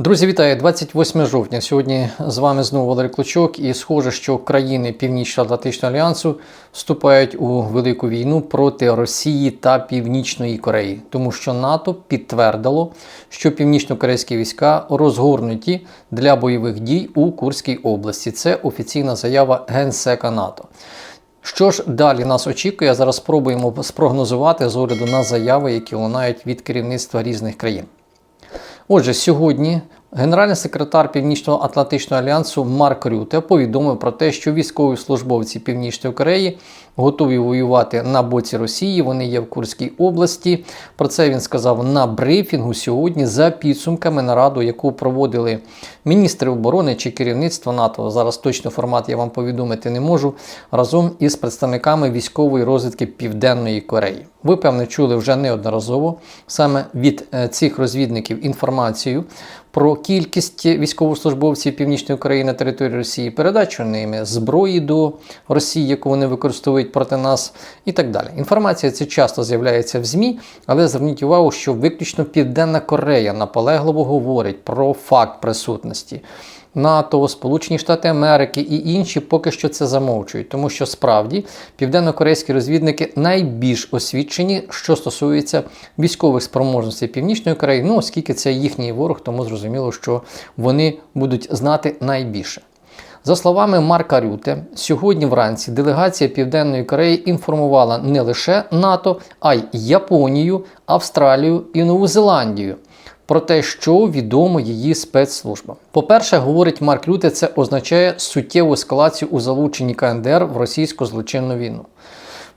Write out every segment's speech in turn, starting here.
Друзі, вітаю! 28 жовтня. Сьогодні з вами знову Валерій Клочок, і схоже, що країни Північно-Атлантичного альянсу вступають у велику війну проти Росії та Північної Кореї, тому що НАТО підтвердило, що північно-корейські війська розгорнуті для бойових дій у Курській області. Це офіційна заява генсека НАТО. Що ж далі нас очікує? Зараз спробуємо спрогнозувати з огляду на заяви, які лунають від керівництва різних країн. Отже, сьогодні генеральний секретар Північно-Атлантичного альянсу Марк Рюте повідомив про те, що військові службовці Північної Кореї готові воювати на боці Росії. Вони є в Курській області. Про це він сказав на брифінгу сьогодні за підсумками нараду, яку проводили міністри оборони чи керівництво НАТО. Зараз точно формат я вам повідомити не можу. Разом із представниками військової розвідки Південної Кореї. Ви, певне, чули вже неодноразово саме від е, цих розвідників інформацію про кількість військовослужбовців Північної України на території Росії, передачу ними зброї до Росії, яку вони використовують проти нас, і так далі. Інформація ця часто з'являється в ЗМІ, але зверніть увагу, що виключно Південна Корея наполегливо говорить про факт присутності. НАТО, Сполучені Штати Америки і інші поки що це замовчують, тому що справді південно-корейські розвідники найбільш освічені, що стосується військових спроможностей Північної Кореї. Ну, оскільки це їхній ворог, тому зрозуміло, що вони будуть знати найбільше. За словами Марка Рюте, сьогодні вранці делегація Південної Кореї інформувала не лише НАТО, а й Японію, Австралію і Нову Зеландію про те, що відомо її спецслужбам. По-перше, говорить Марк Люте, це означає суттєву ескалацію у залученні КНДР в російську злочинну війну.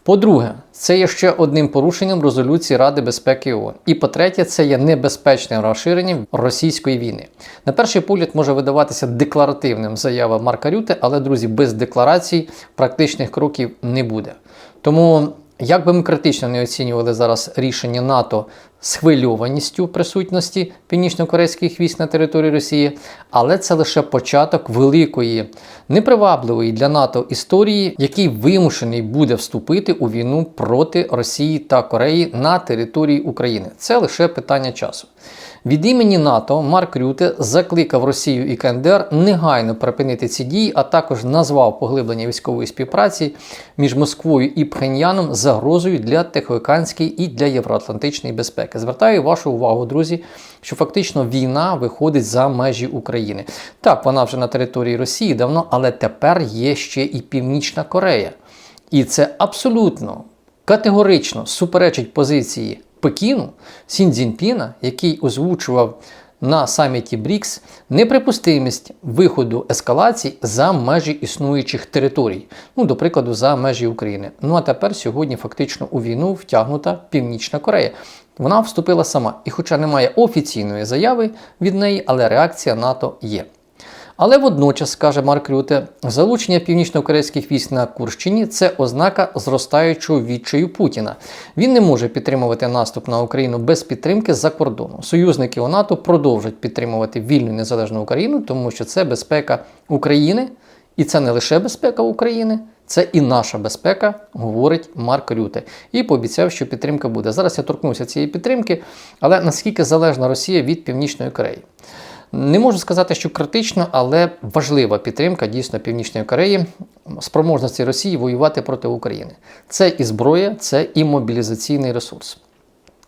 По-друге, це є ще одним порушенням резолюції Ради безпеки ООН. І по-третє, це є небезпечним розширенням російської війни. На перший погляд може видаватися декларативним заява Марка Рюте, але, друзі, без декларацій практичних кроків не буде. Тому як би ми критично не оцінювали зараз рішення НАТО схвильованістю присутності північно-корейських військ на території Росії, але це лише початок великої, непривабливої для НАТО історії, який вимушений буде вступити у війну проти Росії та Кореї на території України. Це лише питання часу. Від імені НАТО Марк Рюте закликав Росію і КНДР негайно припинити ці дії, а також назвав поглиблення військової співпраці між Москвою і Пхеньяном загрозою для Тихоокеанської і для євроатлантичної безпеки. Звертаю вашу увагу, друзі, що фактично війна виходить за межі України. Так, вона вже на території Росії давно, але тепер є ще і Північна Корея. І це абсолютно категорично суперечить позиції. Пекіну Сін Цзіньпіна, який озвучував на саміті БРІКС неприпустимість виходу ескалацій за межі існуючих територій, ну, до прикладу, за межі України. Ну а тепер сьогодні фактично у війну втягнута Північна Корея. Вона вступила сама, і, хоча немає офіційної заяви від неї, але реакція НАТО є. Але водночас, каже Марк Рюте, залучення північно-корейських військ на Курщині це ознака зростаючого відчаю Путіна. Він не може підтримувати наступ на Україну без підтримки за кордону. Союзники у НАТО продовжать підтримувати вільну незалежну Україну, тому що це безпека України, і це не лише безпека України. Це і наша безпека, говорить Марк Рюте. І пообіцяв, що підтримка буде. Зараз я торкнуся цієї підтримки, але наскільки залежна Росія від Північної Кореї? Не можу сказати, що критично, але важлива підтримка дійсно Північної Кореї спроможності Росії воювати проти України. Це і зброя, це і мобілізаційний ресурс.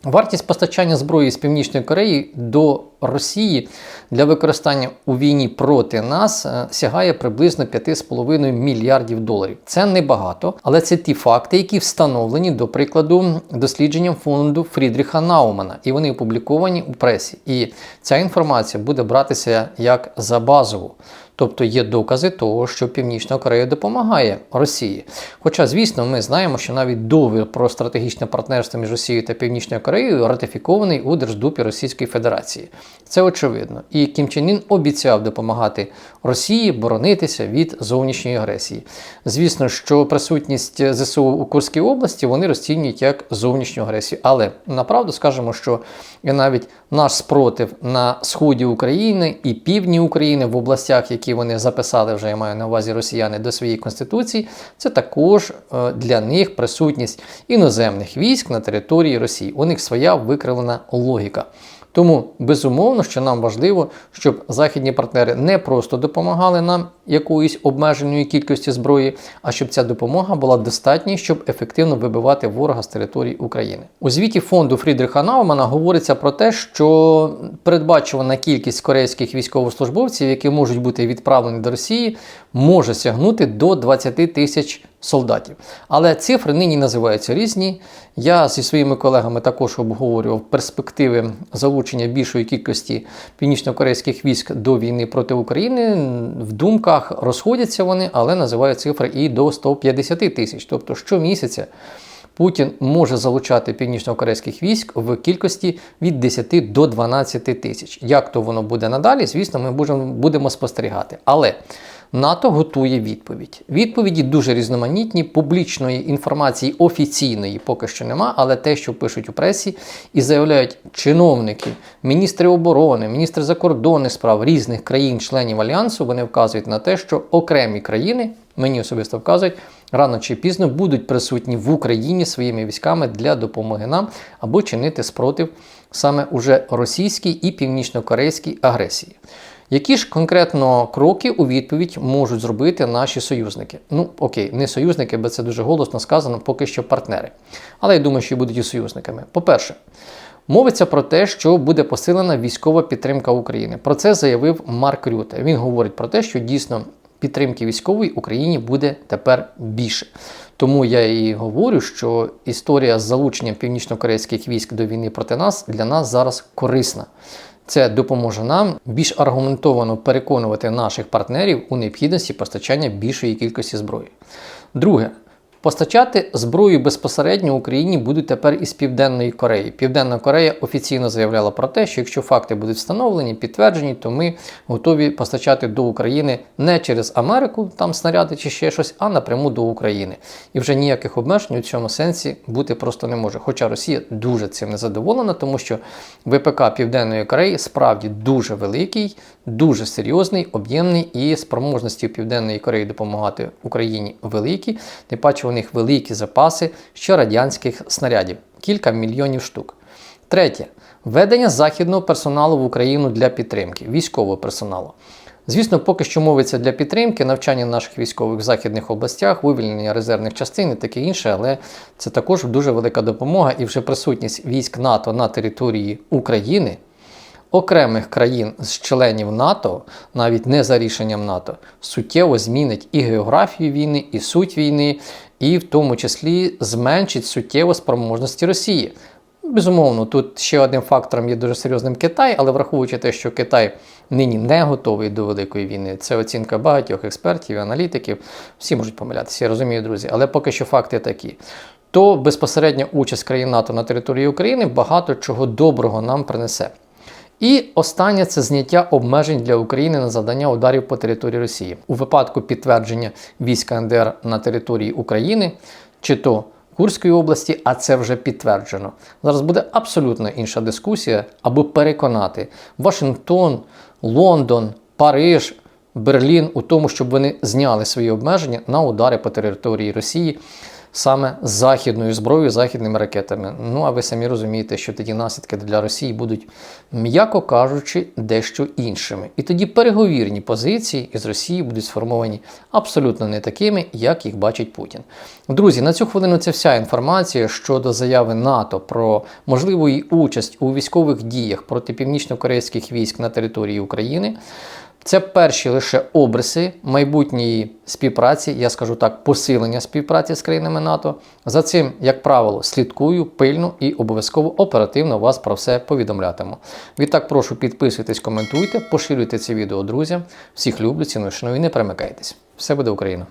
Вартість постачання зброї з Північної Кореї до Росії для використання у війні проти нас е, сягає приблизно 5,5 мільярдів доларів. Це небагато, але це ті факти, які встановлені, до прикладу, дослідженням фонду Фрідріха Наумана, і вони опубліковані у пресі. І ця інформація буде братися як за базову. Тобто є докази того, що Північна Корея допомагає Росії. Хоча, звісно, ми знаємо, що навіть договір про стратегічне партнерство між Росією та Північною Кореєю ратифікований у Держдупі Російської Федерації. Це очевидно. І Кім Чен Ін обіцяв допомагати Росії боронитися від зовнішньої агресії. Звісно, що присутність ЗСУ у Курській області вони розцінюють як зовнішню агресію. Але направду скажемо, що навіть наш спротив на сході України і півдні України в областях, які вони записали, вже я маю на увазі росіяни до своєї конституції, це також е, для них присутність іноземних військ на території Росії. У них своя викривлена логіка. Тому безумовно, що нам важливо, щоб західні партнери не просто допомагали нам якоїсь обмеженої кількості зброї, а щоб ця допомога була достатньою, щоб ефективно вибивати ворога з території України. У звіті фонду Фрідріха Наумана говориться про те, що передбачувана кількість корейських військовослужбовців, які можуть бути відправлені до Росії, може сягнути до 20 тисяч солдатів. Але цифри нині називаються різні. Я зі своїми колегами також обговорював перспективи залучення більшої кількості північно-корейських військ до війни проти України. В думках розходяться вони, але називають цифри і до 150 тисяч. Тобто щомісяця Путін може залучати північно-корейських військ в кількості від 10 до 12 тисяч. Як то воно буде надалі, звісно, ми будемо спостерігати. Але НАТО готує відповідь. Відповіді дуже різноманітні, публічної інформації офіційної поки що нема, але те, що пишуть у пресі, і заявляють чиновники, міністри оборони, міністри закордонних справ різних країн-членів альянсу, вони вказують на те, що окремі країни, мені особисто вказують, рано чи пізно будуть присутні в Україні своїми військами для допомоги нам або чинити спротив саме уже російській і північно-корейській агресії. Які ж конкретно кроки у відповідь можуть зробити наші союзники? Ну, окей, не союзники, бо це дуже голосно сказано, поки що партнери. Але я думаю, що будуть і союзниками. По-перше, мовиться про те, що буде посилена військова підтримка України. Про це заявив Марк Рюте. Він говорить про те, що дійсно підтримки військової Україні буде тепер більше. Тому я і говорю, що історія з залученням північно-корейських військ до війни проти нас для нас зараз корисна. Це допоможе нам більш аргументовано переконувати наших партнерів у необхідності постачання більшої кількості зброї. Друге, Постачати зброю безпосередньо Україні будуть тепер із Південної Кореї. Південна Корея офіційно заявляла про те, що якщо факти будуть встановлені, підтверджені, то ми готові постачати до України не через Америку, там снаряди чи ще щось, а напряму до України. І вже ніяких обмежень у цьому сенсі бути просто не може. Хоча Росія дуже цим не задоволена, тому що ВПК Південної Кореї справді дуже великий, дуже серйозний, об'ємний і спроможності Південної Кореї допомагати Україні великі. Тим паче них великі запаси ще радянських снарядів кілька мільйонів штук. Третє введення західного персоналу в Україну для підтримки, військового персоналу. Звісно, поки що мовиться для підтримки, навчання наших військових в західних областях, вивільнення резервних частин і таке інше, але це також дуже велика допомога і вже присутність військ НАТО на території України окремих країн з членів НАТО, навіть не за рішенням НАТО, суттєво змінить і географію війни, і суть війни, і в тому числі зменшить суттєво спроможності Росії. Безумовно, тут ще одним фактором є дуже серйозним Китай, але враховуючи те, що Китай нині не готовий до великої війни, це оцінка багатьох експертів і аналітиків. Всі можуть помилятися, я розумію, друзі, але поки що факти такі. То безпосередня участь країн НАТО на території України багато чого доброго нам принесе. І останнє це зняття обмежень для України на завдання ударів по території Росії у випадку підтвердження війська НДР на території України чи то Курської області, а це вже підтверджено. Зараз буде абсолютно інша дискусія, аби переконати Вашингтон, Лондон, Париж, Берлін у тому, щоб вони зняли свої обмеження на удари по території Росії саме західною зброєю, західними ракетами. Ну а ви самі розумієте, що тоді наслідки для Росії будуть, м'яко кажучи, дещо іншими. І тоді переговірні позиції із Росії будуть сформовані абсолютно не такими, як їх бачить Путін. Друзі, на цю хвилину це вся інформація щодо заяви НАТО про можливу її участь у військових діях проти північно-корейських військ на території України. Це перші лише обриси майбутньої співпраці, я скажу так, посилення співпраці з країнами НАТО. За цим, як правило, слідкую пильно і обов'язково оперативно вас про все повідомлятиму. Відтак, прошу підписуйтесь, коментуйте, поширюйте це відео друзям. Всіх люблю, ціную, шаную і не перемикайтесь. Все буде Україна!